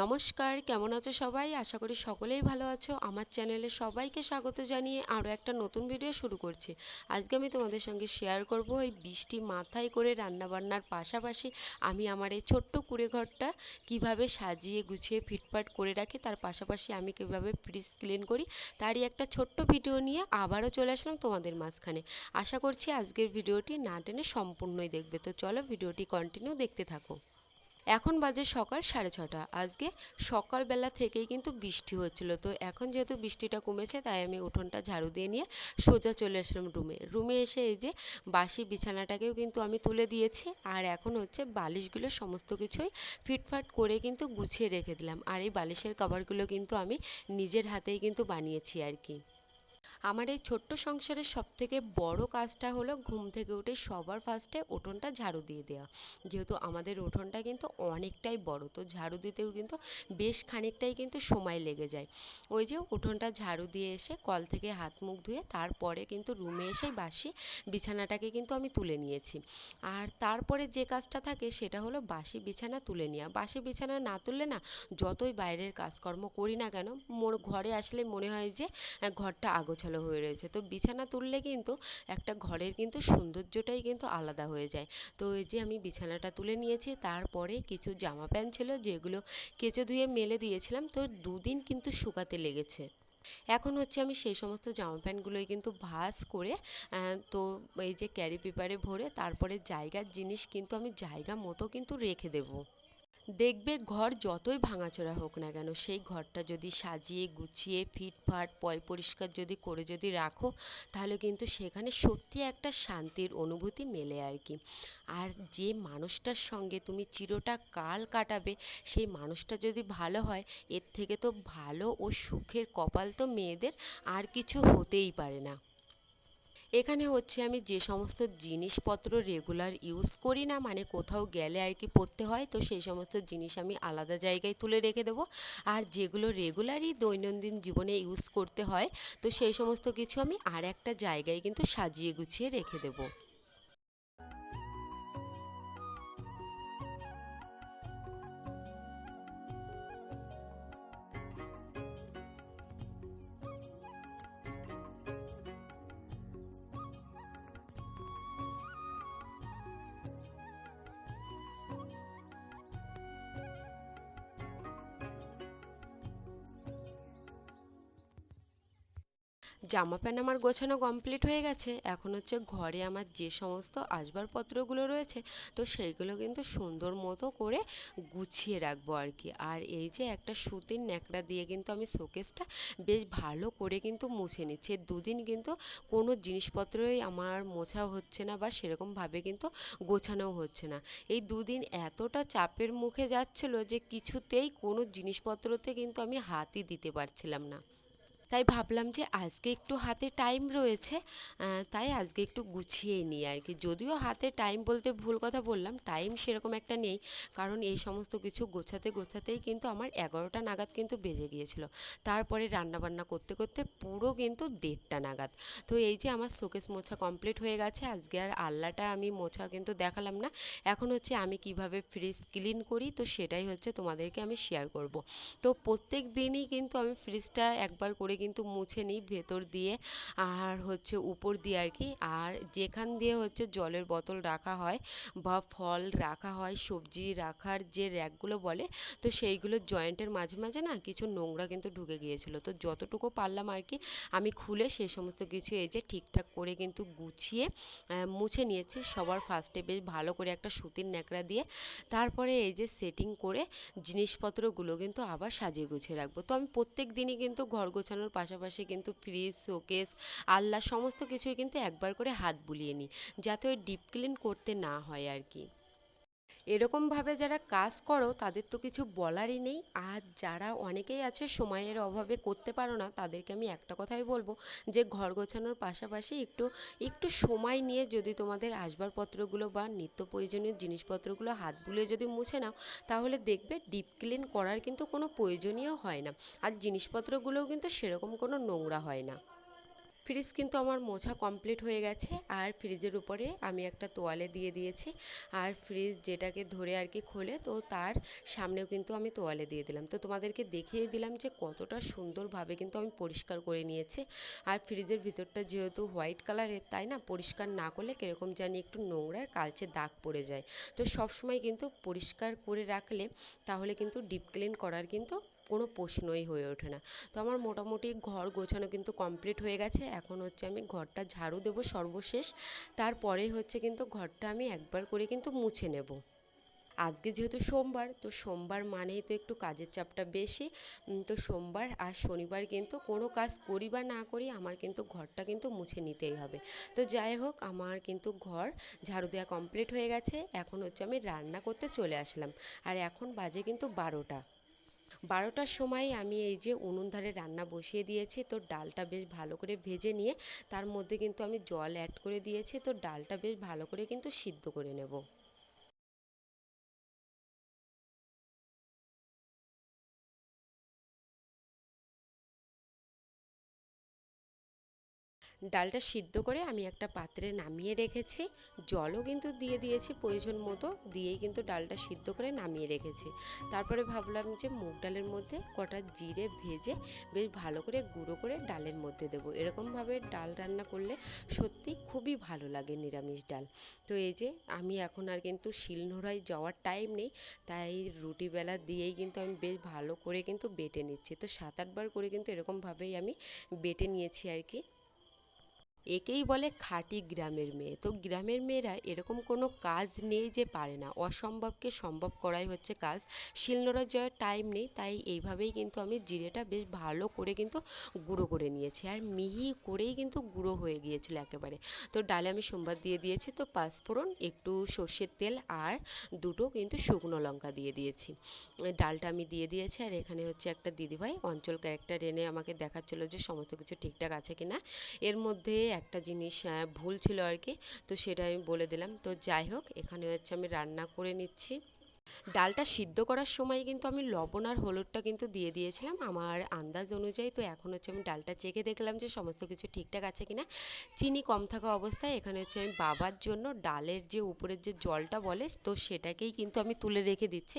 নমস্কার, কেমন আছো সবাই? আশা করি সকলেই ভালো আছো। আমার চ্যানেলে সবাইকে স্বাগত জানিয়ে আরও একটা নতুন ভিডিও শুরু করছি। আজকে আমি তোমাদের সঙ্গে শেয়ার করব এই বৃষ্টি মাথায় করে রান্নাবান্নার পাশাপাশি আমি আমার এই ছোট্ট কুঁড়ে ঘরটা কীভাবে সাজিয়ে গুছিয়ে ফিটফাট করে রাখি, তার পাশাপাশি আমি কীভাবে ফ্রিজ ক্লিন করি, তারই একটা ছোট্ট ভিডিও নিয়ে আবারও চলে আসলাম তোমাদের মাঝখানে। আশা করছি আজকের ভিডিওটি না টেনে সম্পূর্ণই দেখবে। তো চলো ভিডিওটি কন্টিনিউ দেখতে থাকো। এখন বাজে সকাল সাড়ে ছটা। আজকে সকালবেলা থেকেই কিন্তু বৃষ্টি হচ্ছিল। তো এখন যেহেতু বৃষ্টিটা কমেছে, তাই আমি উঠোনটা ঝাড়ু দিয়ে নিয়ে সোজা চলে আসলাম রুমে। রুমে এসে এই যে বাসি বিছানাটাকেও কিন্তু আমি তুলে দিয়েছি আর এখন হচ্ছে বালিশগুলো সমস্ত কিছুই ফিটফাট করে কিন্তু গুছিয়ে রেখে দিলাম। আর এই বালিশের কভারগুলো কিন্তু আমি নিজের হাতেই কিন্তু বানিয়েছি আর কি। আমার এই ছোট্ট সংসারের সবথেকে বড় কাজটা হলো ঘুম থেকে উঠে সবার ফার্স্টে উঠোনটা ঝাড়ু দিয়ে দেওয়া। যেহেতু আমাদের উঠোনটা কিন্তু অনেকটাই বড়, তো ঝাড়ু দিতেও কিন্তু বেশ খানিকটাই কিন্তু সময় লেগে যায়। ওই যে উঠোনটা ঝাড়ু দিয়ে এসে কল থেকে হাত মুখ ধুয়ে তারপরে কিন্তু রুমে এসে বাসি বিছানাটাকে কিন্তু আমি তুলে নিয়েছি। আর তারপরে যে কাজটা থাকে সেটা হলো বাসি বিছানা তুলে নেওয়া। বাসি বিছানা না তুললে না যতই বাইরের কাজকর্ম করি না কেন, মোর ঘরে আসলে মনে হয় যে ঘরটা আগোছালো। ভালো হয়ে রয়েছে। তো বিছানা তুললে কিন্তু একটা ঘরের কিন্তু সৌন্দর্যটাই কিন্তু আলাদা হয়ে যায়। তো এই যে আমি বিছানাটা তুলে নিয়েছি, তারপরে কিছু জামা প্যান্ট ছিল যেগুলো কেচে ধুয়ে মেলে দিয়েছিলাম। তো দুদিন কিন্তু শুকাতে লেগেছে। এখন হচ্ছে আমি সেই সমস্ত জামা প্যান্টগুলোই কিন্তু ভাঁজ করে তো এই যে ক্যারি পেপারে ভরে তারপরে জায়গার জিনিস কিন্তু আমি জায়গা মতো কিন্তু রেখে দেবো। দেখবে ঘর যতই ভাঙাচোরা হোক না কেন, সেই ঘরটা যদি সাজিয়ে, গুছিয়ে, ফিটফাট, পয় পরিষ্কার যদি করে যদি রাখো, তাহলে কিন্তু সেখানে সত্যি একটা শান্তির অনুভূতি মেলে আর কি। আর যে মানুষটার সঙ্গে তুমি চিরটা কাল কাটাবে, সেই মানুষটা যদি ভালো হয়, এর থেকে তো ভালো ও সুখের কপাল তো মেয়েদের, আর কিছু হতেই পারে না। এখানে হচ্ছে আমি যে সমস্ত জিনিসপত্র রেগুলার ইউজ করি না মানে কোথাও গেলে আর কি পড়তে হয়, তো সেই সমস্ত জিনিস আমি আলাদা জায়গায় তুলে রেখে দেবো। আর যেগুলো রেগুলারই দৈনন্দিন জীবনে ইউজ করতে হয়, তো সেই সমস্ত কিছু আমি আর একটা জায়গায় কিন্তু সাজিয়ে গুছিয়ে রেখে দেবো। জামা প্যান্ট আমার গোছানো কমপ্লিট হয়ে গেছে। এখন হচ্ছে ঘরে আমার যে সমস্ত আসবাবপত্রগুলো রয়েছে, তো সেইগুলো কিন্তু সুন্দর মতো করে গুছিয়ে রাখব আর কি। আর এই যে একটা সুতির ন্যাকড়া দিয়ে কিন্তু আমি শোকেসটা বেশ ভালো করে কিন্তু মুছে নিচ্ছি। দুদিন কিন্তু কোনো জিনিসপত্রই আমার মোছা হচ্ছে না বা সেরকমভাবে কিন্তু গোছানোও হচ্ছে না। এই দুদিন এতটা চাপের মুখে যাচ্ছিল যে কিছুতেই কোনো জিনিসপত্রতে কিন্তু আমি হাতই দিতে পারছিলাম না। তাই ভাবলাম যে আজকে একটু হাতে টাইম রয়েছে তাই আজকে একটু গুছিয়েই নিই আর কি। যদিও হাতে টাইম বলতে ভুল কথা বললাম টাইম সেরকম একটা নেই, কারণ এই সমস্ত কিছু গোছাতে গোছাতেই কিন্তু আমার এগারোটা নাগাদ কিন্তু বেজে গিয়েছিল। তারপরে রান্নাবান্না করতে করতে পুরো কিন্তু দেড়টা নাগাদ। তো এই যে আমার শোকেস মোছা কমপ্লিট হয়ে গেছে, আজকে আর আলনাটা আমি মোছা কিন্তু দেখালাম না। এখন হচ্ছে আমি কীভাবে ফ্রিজ ক্লিন করি, তো সেটাই হচ্ছে তোমাদেরকে আমি শেয়ার করব। তো প্রত্যেক দিনই কিন্তু আমি ফ্রিজটা একবার করে কিন্তু মুছে নিই ভেতর দিয়ে আর হচ্ছে উপর দিয়ে আর কি। আর যেখান দিয়ে হচ্ছে জলের বোতল রাখা হয় বা ফল রাখা হয়, সবজি রাখার যে র্যাকগুলো বলে, তো সেইগুলো জয়েন্টের মাঝে মাঝে না কিছু নোংরা কিন্তু ঢুকে গিয়েছিল। তো যতটুকু পারলাম আর কি, আমি খুলে সে সমস্ত কিছু এই যে ঠিকঠাক করে কিন্তু গুছিয়ে মুছে নিয়েছি। সবার ফার্স্টে বেশ ভালো করে একটা সুতির ন্যাকড়া দিয়ে, তারপরে এই যে সেটিং করে জিনিসপত্রগুলো কিন্তু আবার সাজিয়ে গুছিয়ে রাখব। তো আমি প্রত্যেক দিনই কিন্তু ঘর গোছানোর পাশাপাশি কিন্তু ফ্রিজ শোকেস আলনা, সমস্ত কিছুই কিন্তু একবার করে হাত বুলিয়ে নিই, যাতে ওই ডিপ ক্লিন করতে না হয় আর কি। এরকমভাবে যারা কাজ করো, তাদের তো কিছু বলারই নেই। আর যারা অনেকেই আছে, সময়ের অভাবে করতে পারো না, তাদেরকে আমি একটা কথাই বলব যে, ঘর গোছানোর পাশাপাশি একটু একটু সময় নিয়ে যদি তোমাদের আসবাবপত্রগুলো বা নিত্য প্রয়োজনীয় জিনিসপত্রগুলো হাত বুলিয়ে যদি মুছে নাও, তাহলে দেখবে ডিপ ক্লিন করার কিন্তু কোনো প্রয়োজনীয় হয় না। আর জিনিসপত্রগুলোও কিন্তু সেরকম কোনো নোংরা হয় না। ফ্রিজ কিন্তু আমার মোছা কমপ্লিট হয়ে গেছে আর ফ্রিজের উপরে আমি একটা তোয়ালে দিয়ে দিয়েছি। আর ফ্রিজ যেটাকে ধরে আর কি খোলে, তো তার সামনেও কিন্তু আমি তোয়ালে দিয়ে দিলাম। তো তোমাদেরকে দেখিয়ে দিলাম যে কতটা সুন্দরভাবে কিন্তু আমি পরিষ্কার করে নিয়েছি। আর ফ্রিজের ভিতরটা যেহেতু হোয়াইট কালারের, তাই না? পরিষ্কার না করলে কীরকম জানি একটু নোংরার কালচে দাগ পড়ে যায়। তো সবসময় কিন্তু পরিষ্কার করে রাখলে তাহলে কিন্তু ডিপ ক্লিন করার কিন্তু কোনো প্রশ্নই হয়ে ওঠে না। তো আমার মোটামুটি ঘর গোছানো কিন্তু কমপ্লিট হয়ে গেছে। এখন হচ্ছে আমি ঘরটা ঝাড়ু দেবো সর্বশেষ। তারপরে হচ্ছে কিন্তু ঘরটা আমি একবার করে কিন্তু মুছে নেব। আজকে যেহেতু সোমবার, তো সোমবার মানেই তো একটু কাজের চাপটা বেশি। তো সোমবার আর শনিবার কিন্তু কোনো কাজ করি বা না করি আমার কিন্তু ঘরটা কিন্তু মুছে নিতেই হবে। তো যাই হোক, আমার কিন্তু ঘর ঝাড়ু দেওয়া কমপ্লিট হয়ে গেছে। এখন হচ্ছে আমি রান্না করতে চলে আসলাম। আর এখন বাজে কিন্তু বারোটা। বারোটার সময় আমি এই যে উনুন ধারে রান্না বসিয়ে দিয়েছি, তো ডালটা বেশ ভালো করে ভেজে নিয়ে তার মধ্যে কিন্তু আমি জল অ্যাড করে দিয়েছি, তো ডালটা বেশ ভালো করে কিন্তু সিদ্ধ করে নেব। ডালটা সিদ্ধ করে আমি একটা পাত্রে নামিয়ে রেখেছি। জলও কিন্তু দিয়ে দিয়েছি, প্রয়োজন মতো দিয়েই কিন্তু ডালটা সিদ্ধ করে নামিয়ে রেখেছি। তারপরে ভাবলাম যে মুগ ডালের মধ্যে কটা জিরে ভেজে বেশ ভালো করে গুঁড়ো করে ডালের মধ্যে দেবো। এরকমভাবে ডাল রান্না করলে সত্যি খুবই ভালো লাগে নিরামিষ ডাল। তো এই যে আমি এখন আর কিন্তু শিলনোড়ায় যাওয়ার টাইম নেই, তাই রুটি বেলা দিয়েই কিন্তু আমি বেশ ভালো করে কিন্তু বেটে নিচ্ছি। তো সাত আটবার করে কিন্তু এরকমভাবেই আমি বেটে নিয়েছি আর কি। একেই বলে খাঁটি গ্রামের মেয়ে। তো গ্রামের মেয়েরা এরকম কোনো কাজ নেই যে পারে না। অসম্ভবকে সম্ভব করাই হচ্ছে কাজ। শিলনোড়ার যাওয়ার টাইম নেই, তাই এইভাবেই কিন্তু আমি জিরেটা বেশ ভালো করে কিন্তু গুঁড়ো করে নিয়েছি। আর মিহি করেই কিন্তু গুঁড়ো হয়ে গিয়েছিল একেবারে। তো ডালে আমি সোমবার দিয়ে দিয়েছি, তো পাঁচফোড়ন একটু সর্ষের তেল আর দুটো কিন্তু শুকনো লঙ্কা দিয়ে দিয়েছি। ডালটা আমি দিয়ে দিয়েছি, আর এখানে হচ্ছে একটা দিদিভাই অঞ্চল ক্যারেক্টার এনে আমাকে দেখাচ্ছিল যে সমস্ত কিছু ঠিকঠাক আছে কিনা। এর মধ্যে একটা জিনিস ভুল ছিল আর কি, তো সেটা আমি বলে দিলাম। তো যাই হোক, এখানে হচ্ছে আমি রান্না করে নিচ্ছি। ডালটা সিদ্ধ করার সময় কিন্তু আমি লবণ আর হলুদটা কিন্তু দিয়ে দিয়েছিলাম। আমার আন্দাজ অনুযায়ী তো এখন হচ্ছে আমি ডালটা চেখে দেখলাম যে সমস্ত কিছু ঠিকঠাক আছে কিনা। চিনি কম থাকা অবস্থায় এখানে হচ্ছে আমি বাবার জন্য ডালের যে উপরের যে জলটা বলে, তো সেটাকেই কিন্তু আমি তুলে রেখে দিচ্ছি।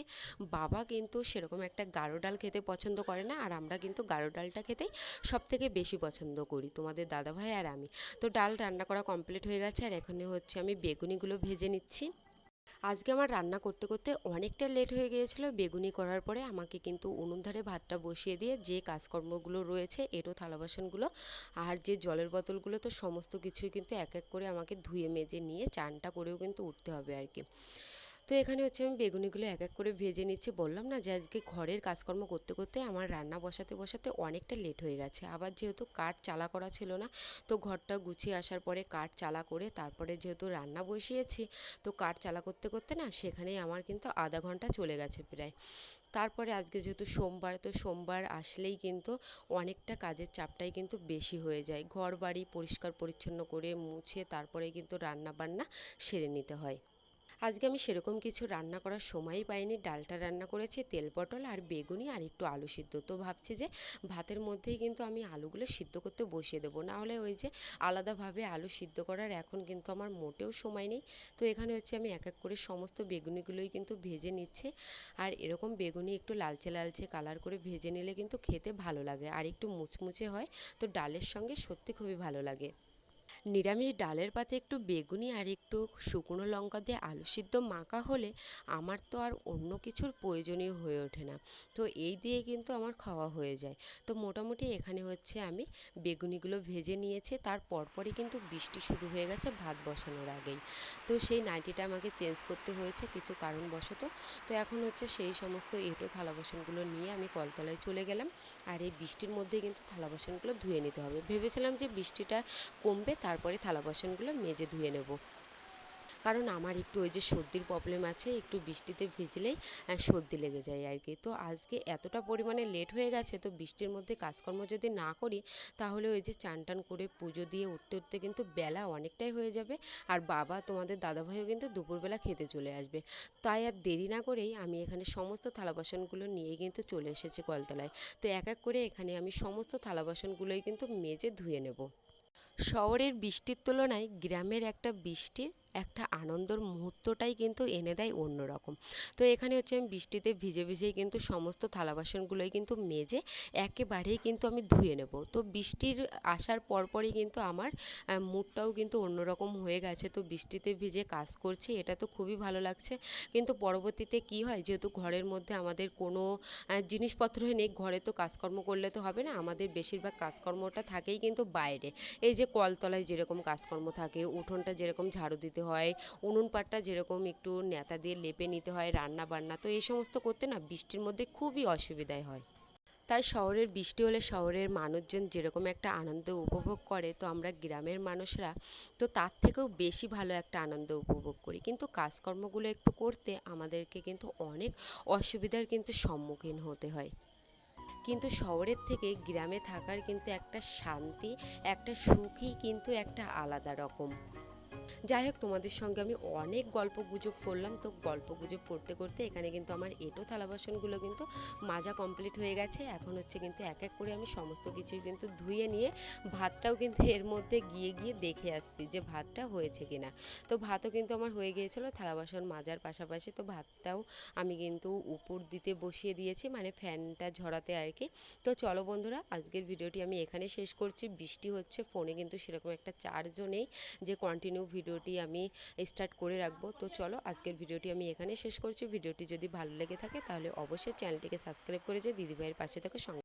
বাবা কিন্তু সেরকম একটা গাঢ় ডাল খেতে পছন্দ করে না, আর আমরা কিন্তু গাঢ় ডালটা খেতেই সব থেকে বেশি পছন্দ করি, তোমাদের দাদাভাই আর আমি। তো ডাল রান্না করা কমপ্লিট হয়ে গেছে, আর এখানে হচ্ছে আমি বেগুনিগুলো ভেজে নিচ্ছি। আজকে আমার রান্না করতে করতে অনেকটা লেট হয়ে গিয়েছিল। বেগুনি করার পরে আমাকে কিন্তু উনুন ধারে ভাতটা বসিয়ে দিয়ে যে কাজকর্মগুলো রয়েছে এরও থালা বাসনগুলো আর যে জলের বোতলগুলো, তো সমস্ত কিছুই কিন্তু এক এক করে আমাকে ধুয়ে, মেজে নিয়ে চানটা করেও কিন্তু উঠতে হবে আর কি তো এখানে হচ্ছে আমি বেগুনিগুলো এক এক করে ভেজে নিচ্ছি। বললাম না যে আজকে ঘরের কাজকর্ম করতে করতে আমার রান্না বসাতে বসাতে অনেকটা লেট হয়ে গেছে। আবার যেহেতু কাঠ চালা করা ছিল না, তো ঘরটা গুছিয়ে আসার পরে কাঠ চালা করে তারপরে যেহেতু রান্না বসিয়েছি, তো কাঠ চালা করতে করতে না সেখানেই আমার কিন্তু আধা ঘণ্টা চলে গেছে প্রায়। তারপরে আজকে যেহেতু সোমবার, তো সোমবার আসলেই কিন্তু অনেকটা কাজের চাপটাই কিন্তু বেশি হয়ে যায়। ঘর বাড়ি পরিষ্কার পরিচ্ছন্ন করে মুছে তারপরে কিন্তু রান্না বান্না সেরে নিতে হয়। আজকে আমি সেরকম কিছু রান্না করার সময়ই পাইনি। ডালটা রান্না করেছি, তেল পটল আর বেগুনি আর একটু আলু সিদ্ধ। তো ভাবছি যে ভাতের মধ্যেই কিন্তু আমি আলুগুলো সিদ্ধ করতে বসিয়ে দেবো। নাহলে ওই যে আলাদাভাবে আলু সিদ্ধ করার এখন কিন্তু আমার মোটেও সময় নেই। তো এখানে হচ্ছে আমি এক এক করে সমস্ত বেগুনিগুলোই কিন্তু ভেজে নিচ্ছি। আর এরকম বেগুনি একটু লালচে লালচে কালার করে ভেজে নিলে কিন্তু খেতে ভালো লাগে। আর একটু মুচমুচে হয়, তো ডালের সঙ্গে সত্যি খুবই ভালো লাগে। নিরামিষ ডালের পাতে একটু বেগুনি আর একটু শুকনো লঙ্কা দিয়ে আলু সিদ্ধ মাখা হলে আমার তো আর অন্য কিছুর প্রয়োজনই হয়ে ওঠে না। তো এই দিয়ে কিন্তু আমার খাওয়া হয়ে যায়। তো মোটামুটি এখানে হচ্ছে আমি বেগুনিগুলো ভেজে নিয়েছি। তার পরপরই কিন্তু বৃষ্টি শুরু হয়ে গেছে ভাত বসানোর আগেই। তো সেই নাইটিটা আমাকে চেঞ্জ করতে হয়েছে কিছু কারণবশত। তো এখন হচ্ছে সেই সমস্ত এঁটো থালা বাসনগুলো নিয়ে আমি কলতলায় চলে গেলাম। আর এই বৃষ্টির মধ্যে কিন্তু থালা বাসনগুলো ধুয়ে নিতে হবে। ভেবেছিলাম যে বৃষ্টিটা কমবে তারপরে থালা বাসনগুলো মেজে ধুয়ে নেব। কারণ আমার একটু ওই যে সর্দির প্রবলেম আছে, একটু বৃষ্টিতে ভিজলেই সর্দি লেগে যায় আর কি। তো আজকে এতটা পরিমাণে লেট হয়ে গেছে, তো বৃষ্টির মধ্যে কাজকর্ম যদি না করি, তাহলে ওই যে চান টান করে পুজো দিয়ে উঠতে উঠতে কিন্তু বেলা অনেকটাই হয়ে যাবে, আর বাবা তোমাদের দাদাভাইও কিন্তু দুপুরবেলা খেতে চলে আসবে। তাই আর দেরি না করেই আমি এখানে সমস্ত থালা বাসনগুলো নিয়ে কিন্তু চলে এসেছি কলতলায়। তো এক এক করে এখানে আমি সমস্ত থালা বাসনগুলোই কিন্তু মেজে ধুয়ে নেব। শহরের বৃষ্টির তুলনায় গ্রামের একটা বৃষ্টির একটা আনন্দর মুহূর্তটাই কিন্তু এনে দেয় অন্যরকম। তো এখানে হচ্ছে আমি বৃষ্টিতে ভিজে ভিজেই কিন্তু সমস্ত থালা বাসনগুলোই কিন্তু মেজে একেবারেই কিন্তু আমি ধুয়ে নেব। তো বৃষ্টির আসার পরপরই কিন্তু আমার মুডটাও কিন্তু অন্যরকম হয়ে গেছে। তো বৃষ্টিতে ভিজে কাজ করছি, এটা তো খুবই ভালো লাগছে। কিন্তু পরবর্তীতে কি হয়, যেহেতু ঘরের মধ্যে আমাদের কোনো জিনিসপত্রই নেই, ঘরে তো কাজকর্ম করলে তো হবে না। আমাদের বেশিরভাগ কাজকর্মটা থাকেই কিন্তু বাইরে। এই যে কলতলায় যেরকম কাজকর্ম থাকে, উঠোনটা যেরকম ঝাড়ু দিতে হয়, উনুন পাটটা যেরকম একটু ন্যাতা দিয়ে লেপে নিতে হয় রান্না বান্না তো এই সমস্ত করতে না বৃষ্টির মধ্যে খুবই অসুবিধাই হয়। তাই শহরের বৃষ্টি হলে শহরের মানুষজন যেরকম একটা আনন্দ উপভোগ করে, তো আমরা গ্রামের মানুষরা, তো তার থেকেও বেশি ভালো একটা আনন্দ উপভোগ করি। কিন্তু কাজকর্মগুলো একটু করতে আমাদেরকে কিন্তু অনেক অসুবিধার কিন্তু সম্মুখীন হতে হয়। কিন্তু শহরের থেকে গ্রামে থাকার কিন্তু একটা শান্তি, একটা সুখই কিন্তু একটা আলাদা রকম। যাই হোক, তোমাদের সঙ্গে আমি অনেক গল্প গুজব করলাম। তো গল্প গুজব করতে করতে এখানে কিন্তু আমার এঁটো থালা বাসনগুলো কিন্তু মাজা কমপ্লিট হয়ে গেছে। এখন হচ্ছে কিন্তু এক এক করে আমি সমস্ত কিছু কিন্তু ধুয়ে নিয়ে ভাতটাও কিন্তু এর মধ্যে গিয়ে গিয়ে দেখে আসছি যে ভাতটা হয়েছে কিনা। তো ভাতও কিন্তু আমার হয়ে গিয়েছিল, থালা বাসন মাজার পাশাপাশি তো ভাতটাও আমি কিন্তু উপর দিতে বসিয়ে দিয়েছি মানে ফ্যানটা ঝরাতে আর কি। তো চলো বন্ধুরা, আজকের ভিডিওটি আমি এখানে শেষ করছি। বৃষ্টি হচ্ছে, ফোনে কিন্তু সেরকম একটা চার্জও নেই যে কন্টিনিউ ভিডিওটি আমি স্টার্ট করে রাখব। তো চলো আজকের ভিডিওটি আমি এখানে শেষ করছি। ভিডিওটি যদি ভালো লেগে থাকে তাহলে অবশ্যই চ্যানেলটিকে সাবস্ক্রাইব করে যে দিদিভাইয়ের পাশে থাকে সঙ্গে